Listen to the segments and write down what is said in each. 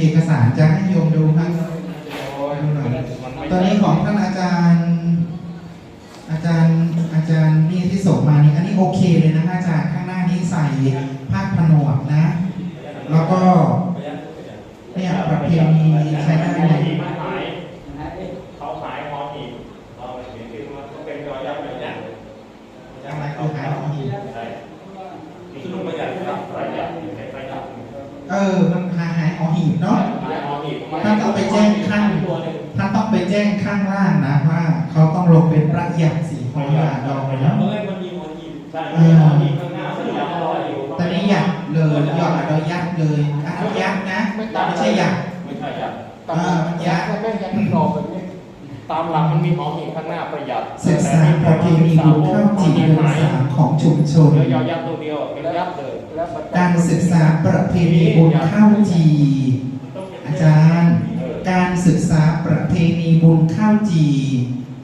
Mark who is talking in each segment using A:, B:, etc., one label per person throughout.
A: เอกสารจะให้โยมดูครับดูหน่อยตอนนี้ของท่านอาจารย์ อาจารย์อาจารย์นี่ที่ส่งมานี่อันนี้โอเคเลยนะอาจารย์ข้างหน้านี้ใส่ผ้าผนวกนะ แล้วก็เนี่ยประเพณีใช้ได้เลย
B: เขาขายหอหีบเราเห็นที่มันเป็นยอยักษ์แบบนี้
A: อะไรคือหายหอหีบ
B: ใช่นี่คือประหยัดครับประหยัดประหยัด
A: เออ อหีบเนาะ
B: ขายหอหีบ
A: ท่านต้องไปแจ้งขั้น
B: ตัวหนึ่ง
A: ท่านต้องไปแจ้งข้างล่างนะว่าเขาต้องลงเป็นประหยัดสีหอยาดองไปแล้ว
B: เฮ้ยมันมีหอหีบใช่มีหอหีบข้างหน้าสัญญาณรอยอยู่
A: ตอนนี้หยัดเลยยอดเรายัดเลยอันนั้นยัดนะไม่ใช่หยัด
B: ไม่ใช่ยัด
A: เออมันยัด
C: แม่ยัดกรอบแบบนี้
B: ตามหลักมันมีหอหีบข้างหน้าประหยัด
A: ศึกษาประเพณีบุญข้าวจีเดือนสามของชุมชน
B: เดี๋ยวยอยักษ์ตัวเดียวเป็นยักษ์เลย
C: แล้วมัน
A: การศึกษาประเพณีบุญข้าวจี อาจารย์ การศึกษาประเพณีบุญข้าวจี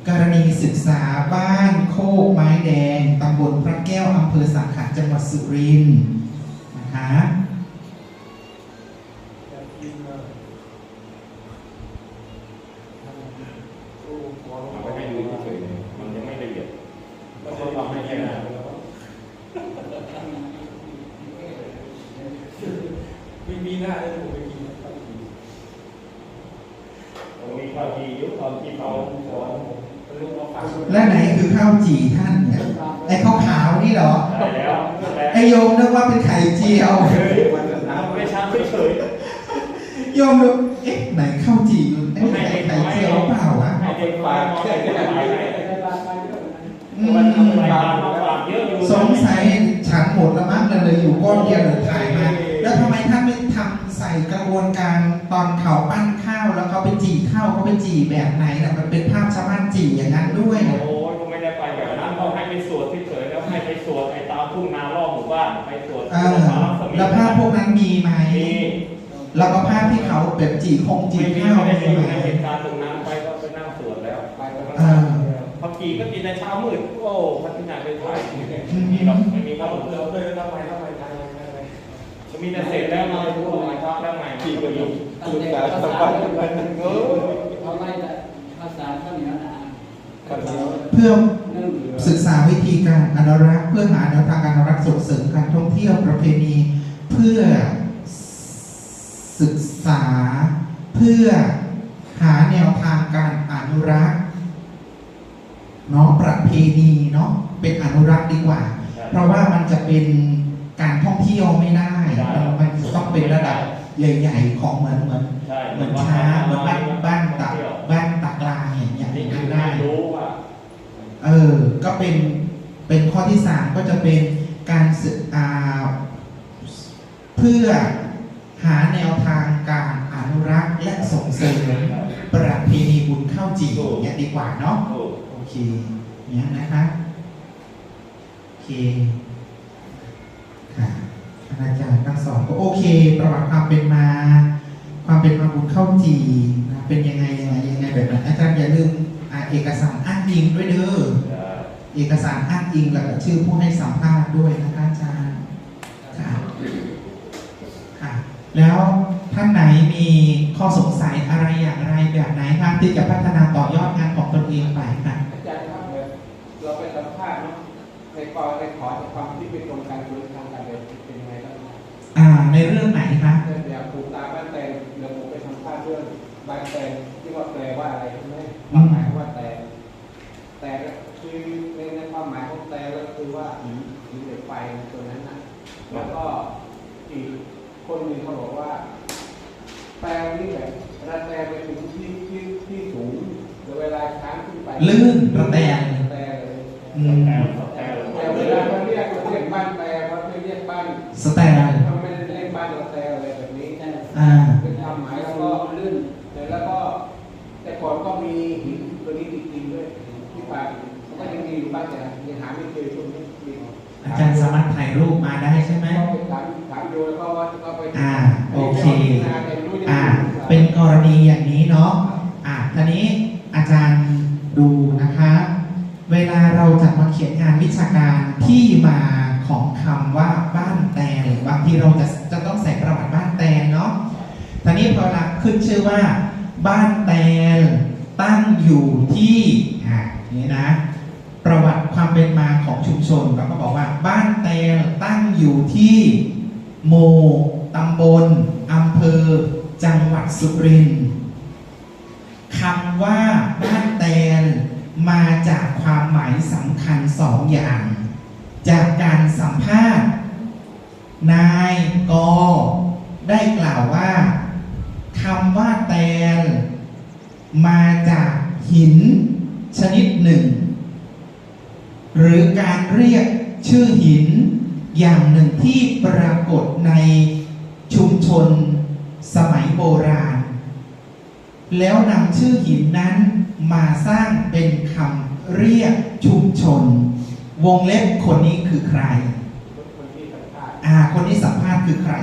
A: กรณีศึกษาบ้านโคกไม้แดงตำบลพระแก้วอำเภอสังขาจังหวัดสุรินทร์นะคะ
B: เอาไปให้ดูเฉยๆมันยังไม่ละเอียดก็เขาทำให้แค่นั้น
C: ไม่มีหน้าเลยผมไปกิน
B: ตรงนี้ข้าวจียุคตอนที่เขาสอนลูกเขาฟัง
A: และไหนคือข้าวจีท่านเนี่ยไอ้ขาวขาวๆนี่เหรอ
B: ได้แล้วแต่
A: ไอ้โยมนึกว่าเป็นไข่เจียว
B: ไม่ชัดเฉย
A: โยมนึกเอ๊ะไหนข้าวจีอยู่ไอ้ไข่ไข่เจียวเปล่าวะ
B: ให้เด็กฟังให้เด็กฟังให้
A: อื
B: มันทำ
A: ม
B: รายการมาฝากเยอะอยู่
A: สงสัยฉันหมดแล้วมั้งเลยเลยอยู่ก้อนเดียวเลยถ่ายมาำใส่กระบวนการตอนเขาปั้นข้าวแล้วเขาไปจี่ข้าวเขาไปจี่แบบไหนน่ะมันเป็นภาพชาวบ้านจี่อย่างนั้นด้วยนะ
B: โอ้ยก็ไม่ได้ไปแบบนั้นเขาให้ไปสวดเฉยๆแล้วให้ไปสวดไปตามทุ่งนารอบหมู่บ้านไปสวด
A: เออแล้วภาพพวกนั้นมีไหม
B: มี
A: แล้วก็ภาพที่เขาแบบจี่คงจี่
B: ไม่มี
A: ข้าว
B: ไม่
A: มี
B: ได้อยู่
A: ไหม
B: ในเหตุการณ์ตรงนั้นไปก็ไปนั่งสวดแล้ว
C: ไปแล้ว
A: เออ
B: พอกี่ก็ตีในเช้ามืดโอ้พัฒนาไปถ่าย
A: อืม
B: มีหรอกไม่มี
C: เรา
B: เขา
C: เราเคยทำไมทำไมทำไมทำไม
B: จะ มีแต่เสร็จแล้วมาพูดมาครับแล้วไงกี่ก็อยู่
C: ศึกษาสัมพันธ์กันเออ
D: เขาไล่แต่ภาษาข้าวเหนียวนะ
C: เดีย
A: เพื่อศึกษาวิธีการอนุรักษ์เพื่อหาแนวทางการอนุรักษ์ส่งเสริมการท่องเที่ยวประเพณี เพื่อศึกษา เพื่อหาแนวทางการอนุรักษ์เนาะประเพณีเนาะเป็นอนุรักษ์ดีกว่า เพราะว่ามันจะเป็นการท่องเที่ยวไม่ได้ มันมันต้องเป็นระดับใหญ่ๆของเหมือนเหมือน
B: ใช่
A: เหมือนช้างเหมือนบ้านบ้านตักบ้านตักลางอย่างเงี้ย
B: นี่
A: อย่าง
B: คื
A: นั้
B: อน
A: ได้
B: รู้ว่า
A: เออ ก็เป็นเป็นข้อที่สามก็จะเป็นการศึกอ่าเพื่อหาแนวทางการอนุรักษ์และส่งเสริมประเพณีบุญข้าวจี่เนี่ยดีกว่าเนาะ
B: โอ้
A: โอเคเนี่ยนะคะโอเคค่ะ อาจารย์ทั้งสองก็โอเค ประวัติความเป็นมา ความเป็นมาบุญเข้าจีนะเป็นยังไงยังไงยังไงแบบนั้นอาจารย์อย่าลืมเอกสารอ้างอิงด้วยเด้อเอกสารอ้างอิงแล้วก็ชื่อผู้ให้สัมภาษณ์ด้วยนะคะอาจารย์ค่ะค่ะแล้วท่านไหนมีข้อสงสัยอะไรอย่างไรแบบไหนครับที่จะพัฒนาต่อยอดงานของตนเองไปค่ะ
C: อาจารย์ครับเราไปสัมภาษณ์เนาะ ในกรในขอความที่เป็นตรงกันหรือทางการเดินเป็นยังไงบ้าง
A: อ่าในเรื่องไหนคะ
C: เรื่องอย่างปูตาบ้านแตงเดี๋ยวผมไปสัมภาษณ์เรื่องบ้านแตงที่ว่าแปลว่าอะไรใช่ไหมความหมายว่าแต่แต่คือในในความหมายของแต่ก็คือว่าหินหินเหล็กไฟตัวนั้นนะแล้วก็อีกคนหนึ่งเขาบอกว่า แปลนี่แบบระแตไปถึงที่ที่ที่สูงเวลาช้างขึ้นไป
A: ลื่นระแตง
C: แตเลย
A: สแตน
C: เขาไม่ได้เรียกบ้านระแตอะไรแบบนี้
A: อ่า
C: เป็นความหมายแล้วก็ลื่นแล้วก็ แต่ก่อนก็มีหินตัวนี้จริงๆด้วยที่ป่ามันก็ยังมีอยู่บ้างแต่ยังหาไม่เจอช่วงนี้มี
A: อาจารย์สามารถถ่ายรูปมาได้ใช่ไหม
C: ก็ไปถามถามโยแล้วก็ว่าก็ไป
A: อ่าโอเค
C: อ่าแต่ไม่รู้จะ
A: อ่าเป็นกรณีอย่างนี้เนาะอ่าทีนี้อาจารย์ดูนะคะ เวลาเราจะมาเขียนงานวิชาการที่มา ของคำว่าบ้านแตนบางทีเราจะจะต้องใส่ประวัติบ้านแตนเนาะทีนี้พอละขึ้นชื่อว่า บ้านแตนตั้งอยู่ที่อ่านี่นะ ประวัติความเป็นมาของชุมชนเราก็บอกว่า บ้านแตนตั้งอยู่ที่หมู่ตำบลอำเภอ จังหวัดสุรินทร์คำว่าบ้านแตนมาจากความหมายสำคัญสองอย่าง จากการสัมภาษณ์ นายกได้กล่าวว่าคำว่าแตน มาจากหินชนิดหนึ่ง หรือการเรียกชื่อหินอย่างหนึ่งที่ปรากฏในชุมชนสมัยโบราณ แล้วนำชื่อหินนั้นมาสร้างเป็นคำเรียกชุมชน วงเล็บคนนี้คือใคร
C: คนที่สัมภาษณ์
A: อ่า คนที่สัมภาษณ์คือใคร